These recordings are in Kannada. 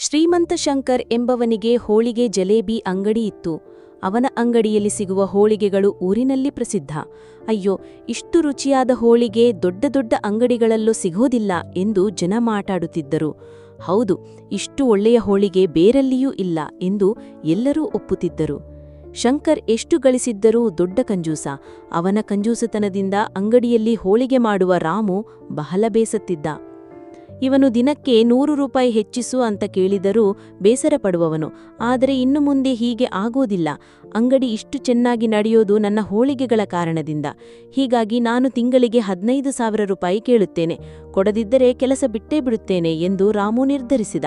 ಶ್ರೀಮಂತ ಶಂಕರ್ ಎಂಬವನಿಗೆ ಹೋಳಿಗೆ ಜಲೇಬಿ ಅಂಗಡಿ ಇತ್ತು. ಅವನ ಅಂಗಡಿಯಲ್ಲಿ ಸಿಗುವ ಹೋಳಿಗೆಗಳು ಊರಿನಲ್ಲಿ ಪ್ರಸಿದ್ಧ. ಅಯ್ಯೋ, ಇಷ್ಟು ರುಚಿಯಾದ ಹೋಳಿಗೆ ದೊಡ್ಡ ದೊಡ್ಡ ಅಂಗಡಿಗಳಲ್ಲೂ ಸಿಗೋದಿಲ್ಲ ಎಂದು ಜನ ಮಾತಾಡುತ್ತಿದ್ದರು. ಹೌದು, ಇಷ್ಟು ಒಳ್ಳೆಯ ಹೋಳಿಗೆ ಬೇರಲ್ಲಿಯೂ ಇಲ್ಲ ಎಂದು ಎಲ್ಲರೂ ಒಪ್ಪುತ್ತಿದ್ದರು. ಶಂಕರ್ ಎಷ್ಟು ಗಳಿಸಿದ್ದರೂ ದೊಡ್ಡ ಕಂಜೂಸ. ಅವನ ಕಂಜೂಸತನದಿಂದ ಅಂಗಡಿಯಲ್ಲಿ ಹೋಳಿಗೆ ಮಾಡುವ ರಾಮು ಬಹಳ ಬೇಸತ್ತಿದ್ದ. ಇವನು ದಿನಕ್ಕೆ ನೂರು ರೂಪಾಯಿ ಹೆಚ್ಚಿಸು ಅಂತ ಕೇಳಿದರೂ ಬೇಸರ ಪಡುವವನು ಆದರೆ ಇನ್ನು ಮುಂದೆ ಹೀಗೆ ಆಗೋದಿಲ್ಲ. ಅಂಗಡಿ ಇಷ್ಟು ಚೆನ್ನಾಗಿ ನಡೆಯೋದು ನನ್ನ ಹೋಳಿಗೆಗಳ ಕಾರಣದಿಂದ. ಹೀಗಾಗಿ ನಾನು ತಿಂಗಳಿಗೆ ಹದಿನೈದು ಸಾವಿರ ರೂಪಾಯಿ ಕೇಳುತ್ತೇನೆ. ಕೊಡದಿದ್ದರೆ ಕೆಲಸ ಬಿಟ್ಟೇ ಬಿಡುತ್ತೇನೆ ಎಂದು ರಾಮು ನಿರ್ಧರಿಸಿದ.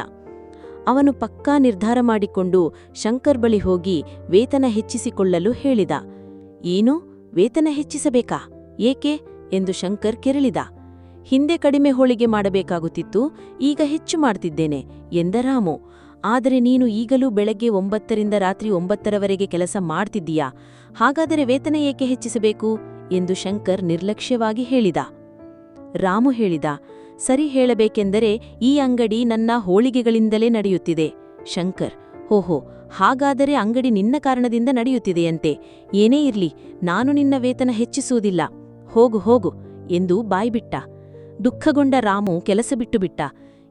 ಅವನು ಪಕ್ಕಾ ನಿರ್ಧಾರ ಮಾಡಿಕೊಂಡು ಶಂಕರ್ ಬಳಿ ಹೋಗಿ ವೇತನ ಹೆಚ್ಚಿಸಿಕೊಳ್ಳಲು ಹೇಳಿದ. ಏನು? ವೇತನ ಹೆಚ್ಚಿಸಬೇಕಾ? ಏಕೆ? ಎಂದು ಶಂಕರ್ ಕೆರಳಿದ. ಹಿಂದೆ ಕಡಿಮೆ ಹೋಳಿಗೆ ಮಾಡಬೇಕಾಗುತ್ತಿತ್ತು, ಈಗ ಹೆಚ್ಚು ಮಾಡ್ತಿದ್ದೇನೆ, ಎಂದ ರಾಮು. ಆದರೆ ನೀನು ಈಗಲೂ ಬೆಳಗ್ಗೆ ಒಂಬತ್ತರಿಂದ ರಾತ್ರಿ ಒಂಬತ್ತರವರೆಗೆ ಕೆಲಸ ಮಾಡ್ತಿದ್ದೀಯಾ? ಹಾಗಾದರೆ ವೇತನ ಏಕೆ ಹೆಚ್ಚಿಸಬೇಕು? ಎಂದು ಶಂಕರ್ ನಿರ್ಲಕ್ಷ್ಯವಾಗಿ ಹೇಳಿದ. ರಾಮು ಹೇಳಿದ, ಸರಿ ಹೇಳಬೇಕೆಂದರೆ ಈ ಅಂಗಡಿ ನನ್ನ ಹೋಳಿಗೆಗಳಿಂದಲೇ ನಡೆಯುತ್ತಿದೆ, ಶಂಕರ್. ಓಹೋ, ಹಾಗಾದರೆ ಅಂಗಡಿ ನಿನ್ನ ಕಾರಣದಿಂದ ನಡೆಯುತ್ತಿದೆಯಂತೆ. ಏನೇ ಇರ್ಲಿ, ನಾನು ನಿನ್ನ ವೇತನ ಹೆಚ್ಚಿಸುವುದಿಲ್ಲ. ಹೋಗು ಹೋಗು, ಎಂದು ಬಾಯ್ಬಿಟ್ಟ. ದುಃಖಗೊಂಡ ರಾಮು ಕೆಲಸ ಬಿಟ್ಟುಬಿಟ್ಟ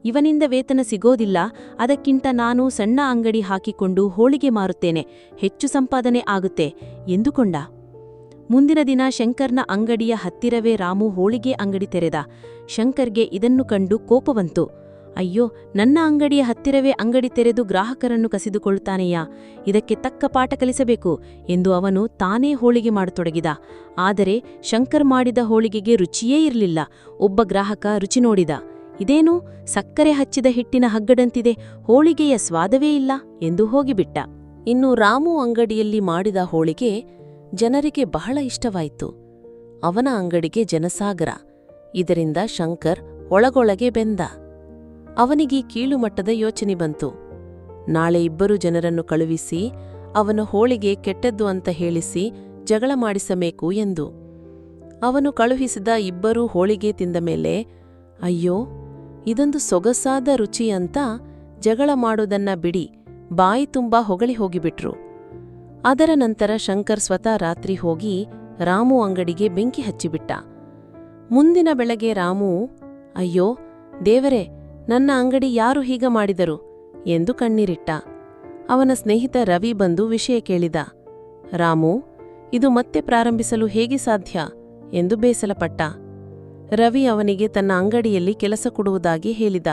ಇವನಿಂದ ವೇತನ ಸಿಗೋದಿಲ್ಲ, ಅದಕ್ಕಿಂತ ನಾನು ಸಣ್ಣ ಅಂಗಡಿ ಹಾಕಿಕೊಂಡು ಹೋಳಿಗೆ ಮಾರುತ್ತೇನೆ, ಹೆಚ್ಚು ಸಂಪಾದನೆ ಆಗುತ್ತೆ, ಎಂದುಕೊಂಡ. ಮುಂದಿನ ದಿನ ಶಂಕರ್ನ ಅಂಗಡಿಯ ಹತ್ತಿರವೇ ರಾಮು ಹೋಳಿಗೆ ಅಂಗಡಿ ತೆರೆದ. ಶಂಕರ್ಗೆ ಇದನ್ನು ಕಂಡು ಕೋಪವಂತು. ಅಯ್ಯೋ, ನನ್ನ ಅಂಗಡಿಯ ಹತ್ತಿರವೇ ಅಂಗಡಿ ತೆರೆದು ಗ್ರಾಹಕರನ್ನು ಕಸಿದುಕೊಳ್ಳುತ್ತಾನೆಯಾ? ಇದಕ್ಕೆ ತಕ್ಕ ಪಾಠ ಕಲಿಸಬೇಕು ಎಂದು ಅವನು ತಾನೇ ಹೋಳಿಗೆ ಮಾಡತೊಡಗಿದ. ಆದರೆ ಶಂಕರ್ ಮಾಡಿದ ಹೋಳಿಗೆಗೆ ರುಚಿಯೇ ಇರಲಿಲ್ಲ. ಒಬ್ಬ ಗ್ರಾಹಕ ರುಚಿ ನೋಡಿದ. ಇದೇನು? ಸಕ್ಕರೆ ಹಚ್ಚಿದ ಹಿಟ್ಟಿನ ಹಗ್ಗಡಂತಿದೆ ಹೋಳಿಗೆಯ ಸ್ವಾದವೇ ಇಲ್ಲ ಎಂದು ಹೋಗಿಬಿಟ್ಟ. ಇನ್ನು ರಾಮು ಅಂಗಡಿಯಲ್ಲಿ ಮಾಡಿದ ಹೋಳಿಗೆ ಜನರಿಗೆ ಬಹಳ ಇಷ್ಟವಾಯಿತು. ಅವನ ಅಂಗಡಿಗೆ ಜನಸಾಗರ. ಇದರಿಂದ ಶಂಕರ್ ಒಳಗೊಳಗೆ ಬೆಂದ. ಅವನಿಗೆ ಕೀಳುಮಟ್ಟದ ಯೋಚನೆ ಬಂತು. ನಾಳೆ ಇಬ್ಬರು ಜನರನ್ನು ಕಳುಹಿಸಿ, ಅವನ ಹೋಳಿಗೆ ಕೆಟ್ಟದ್ದು ಅಂತ ಹೇಳಿಸಿ ಜಗಳ ಮಾಡಿಸಬೇಕು ಎಂದು. ಅವನು ಕಳುಹಿಸಿದ ಇಬ್ಬರೂ ಹೋಳಿಗೆ ತಿಂದ ಮೇಲೆ, ಅಯ್ಯೋ, ಇದೊಂದು ಸೊಗಸಾದ ರುಚಿ ಅಂತ ಜಗಳ ಮಾಡೋದನ್ನ ಬಿಡಿ, ಬಾಯಿ ತುಂಬಾ ಹೊಗಳಿ ಹೋಗಿಬಿಟ್ರು. ಅದರ ನಂತರ ಶಂಕರ್ ಸ್ವತಃ ರಾತ್ರಿ ಹೋಗಿ ರಾಮು ಅಂಗಡಿಗೆ ಬೆಂಕಿ ಹಚ್ಚಿಬಿಟ್ಟ. ಮುಂದಿನ ಬೆಳಗ್ಗೆ ರಾಮು, ಅಯ್ಯೋ, ದೇವರೇ ನನ್ನ ಅಂಗಡಿ ಯಾರು ಹೀಗ ಮಾಡಿದರು ಎಂದು ಕಣ್ಣೀರಿಟ್ಟ. ಅವನ ಸ್ನೇಹಿತ ರವಿ ಬಂದು ವಿಷಯ ಕೇಳಿದ. ರಾಮು, ಇದು ಮತ್ತೆ ಪ್ರಾರಂಭಿಸಲು ಹೇಗೆ ಸಾಧ್ಯ ಎಂದು ಬೇಸಲಪಟ್ಟ. ರವಿ ಅವನಿಗೆ ತನ್ನ ಅಂಗಡಿಯಲ್ಲಿ ಕೆಲಸ ಕೊಡುವುದಾಗಿ ಹೇಳಿದ.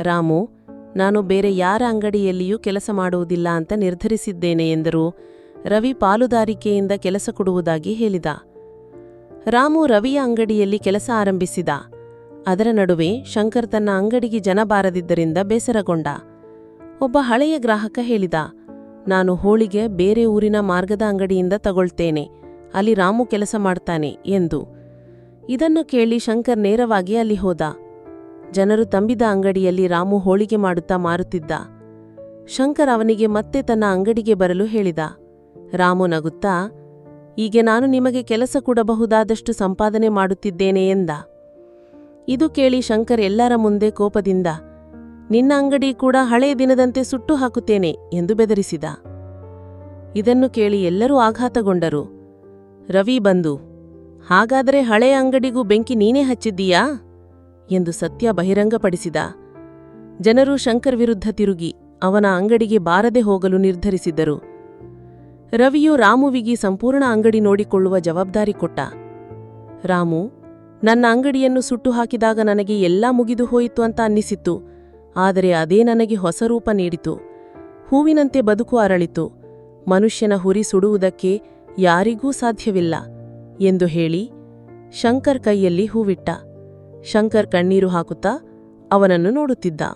ರಾಮು, ನಾನು ಬೇರೆ ಯಾರ ಅಂಗಡಿಯಲ್ಲಿಯೂ ಕೆಲಸ ಮಾಡುವುದಿಲ್ಲ ಅಂತ ನಿರ್ಧರಿಸಿದ್ದೇನೆ ಎಂದರು. ರವಿ ಪಾಲುದಾರಿಕೆಯಿಂದ ಕೆಲಸ ಕೊಡುವುದಾಗಿ ಹೇಳಿದ. ರಾಮು ರವಿಯ ಅಂಗಡಿಯಲ್ಲಿ ಕೆಲಸ ಆರಂಭಿಸಿದ. ಅದರ ನಡುವೆ ಶಂಕರ್ ತನ್ನ ಅಂಗಡಿಗೆ ಜನ ಬಾರದಿದ್ದರಿಂದ ಬೇಸರಗೊಂಡ. ಒಬ್ಬ ಹಳೆಯ ಗ್ರಾಹಕ ಹೇಳಿದ, ನಾನು ಹೋಳಿಗೆ ಬೇರೆ ಊರಿನ ಮಾರ್ಗದ ಅಂಗಡಿಯಿಂದ ತಗೊಳ್ತೇನೆ, ಅಲ್ಲಿ ರಾಮು ಕೆಲಸ ಮಾಡ್ತಾನೆ, ಎಂದು. ಇದನ್ನು ಕೇಳಿ ಶಂಕರ್ ನೇರವಾಗಿ ಅಲ್ಲಿ ಹೋದ. ಜನರು ತಂಬಿದ ಅಂಗಡಿಯಲ್ಲಿ ರಾಮು ಹೋಳಿಗೆ ಮಾಡುತ್ತಾ ಮಾರುತ್ತಿದ್ದ. ಶಂಕರ್ ಅವನಿಗೆ ಮತ್ತೆ ತನ್ನ ಅಂಗಡಿಗೆ ಬರಲು ಹೇಳಿದ, ರಾಮು ನಗುತ್ತಾ, ಹೀಗೆ ನಾನು ನಿಮಗೆ ಕೆಲಸ ಕೊಡಬಹುದಾದಷ್ಟು ಸಂಪಾದನೆ ಮಾಡುತ್ತಿದ್ದೇನೆ, ಎಂದ. ಇದು ಕೇಳಿ ಶಂಕರ್ ಎಲ್ಲರ ಮುಂದೆ ಕೋಪದಿಂದ, ನಿನ್ನ ಅಂಗಡಿ ಕೂಡ ಹಳೆಯ ದಿನದಂತೆ ಸುಟ್ಟು ಹಾಕುತ್ತೇನೆ ಎಂದು ಬೆದರಿಸಿದ. ಇದನ್ನು ಕೇಳಿ ಎಲ್ಲರೂ ಆಘಾತಗೊಂಡರು. ರವಿ ಬಂದು, ಹಾಗಾದರೆ ಹಳೆಯ ಅಂಗಡಿಗೂ ಬೆಂಕಿ ನೀನೇ ಹಚ್ಚಿದ್ದೀಯಾ? ಎಂದು ಸತ್ಯ ಬಹಿರಂಗಪಡಿಸಿದ. ಜನರು ಶಂಕರ್ ವಿರುದ್ಧ ತಿರುಗಿ, ಅವನ ಅಂಗಡಿಗೆ ಬಾರದೆ ಹೋಗಲು ನಿರ್ಧರಿಸಿದ್ದರು. ರವಿಯು ರಾಮುವಿಗೆ ಸಂಪೂರ್ಣ ಅಂಗಡಿ ನೋಡಿಕೊಳ್ಳುವ ಜವಾಬ್ದಾರಿ ಕೊಟ್ಟ. ರಾಮು ನನ್ನ ಅಂಗಡಿಯನ್ನು ಸುಟ್ಟು ಹಾಕಿದಾಗ ನನಗೆ ಎಲ್ಲಾ ಮುಗಿದು ಹೋಯಿತು ಅಂತ ಅನ್ನಿಸಿತ್ತು. ಆದರೆ ಅದೇ ನನಗೆ ಹೊಸ ರೂಪ ನೀಡಿತು. ಹೂವಿನಂತೆ ಬದುಕು ಅರಳಿತು. ಮನುಷ್ಯನ ಹುರಿ ಸುಡುವುದಕ್ಕೆ ಯಾರಿಗೂ ಸಾಧ್ಯವಿಲ್ಲ ಎಂದು ಹೇಳಿ ಶಂಕರ್ ಕೈಯಲ್ಲಿ ಹೂವಿಟ್ಟ. ಶಂಕರ್ ಕಣ್ಣೀರು ಹಾಕುತ್ತಾ ಅವನನ್ನು ನೋಡುತ್ತಿದ್ದ.